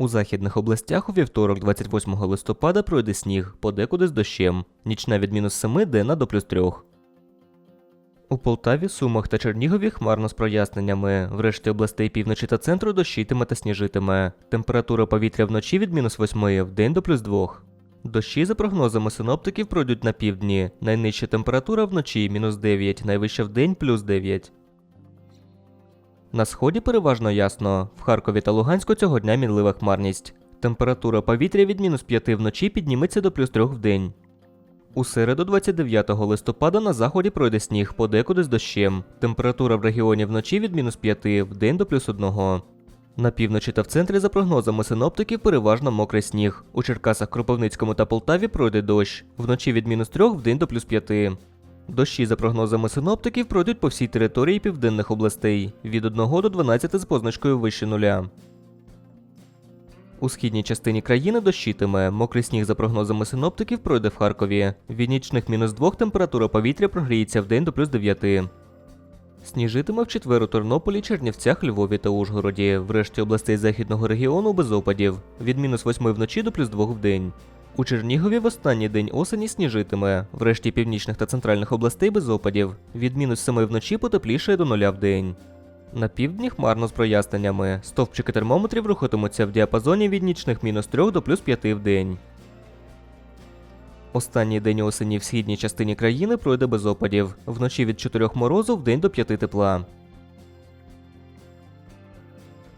У західних областях у вівторок, 28 листопада, пройде сніг, подекуди з дощем. Нічна від мінус 7 денна до плюс 3. У Полтаві, Сумах та Чернігові хмарно з проясненнями. В решті областей півночі та центру дощитиме та сніжитиме. Температура повітря вночі від мінус 8 в день до плюс 2. Дощі, за прогнозами синоптиків, пройдуть на півдні. Найнижча температура вночі мінус 9, найвища в день плюс 9. На сході переважно ясно. В Харкові та Луганську цього дня мінлива хмарність. Температура повітря від мінус 5 вночі підніметься до плюс 3 в день. У середу 29 листопада на заході пройде сніг, подекуди з дощем. Температура в регіоні вночі від мінус 5 в день до плюс 1. На півночі та в центрі, за прогнозами синоптиків, переважно мокрий сніг. У Черкасах, Кропивницькому та Полтаві пройде дощ. Вночі від мінус 3 в день до плюс 5. Дощі, за прогнозами синоптиків, пройдуть по всій території південних областей від 1 до 12 з позначкою вище нуля. У східній частині країни дощитиме. Мокрий сніг, за прогнозами синоптиків, пройде в Харкові. Від нічних мінус 2 температура повітря прогріється в день до плюс 9. Сніжитиме в четвер у Тернополі, Чернівцях, Львові та Ужгороді. В решті областей західного регіону без опадів. Від мінус 8 вночі до плюс 2 в день. У Чернігові в останній день осені сніжитиме. В решті північних та центральних областей без опадів. Від мінус 7 вночі потеплішає до нуля в день. На півдні хмарно з проясненнями. Стовпчики термометрів рухатимуться в діапазоні від нічних мінус 3 до плюс 5 в день. Останній день осені в східній частині країни пройде без опадів. Вночі від 4 морозу в день до 5 тепла.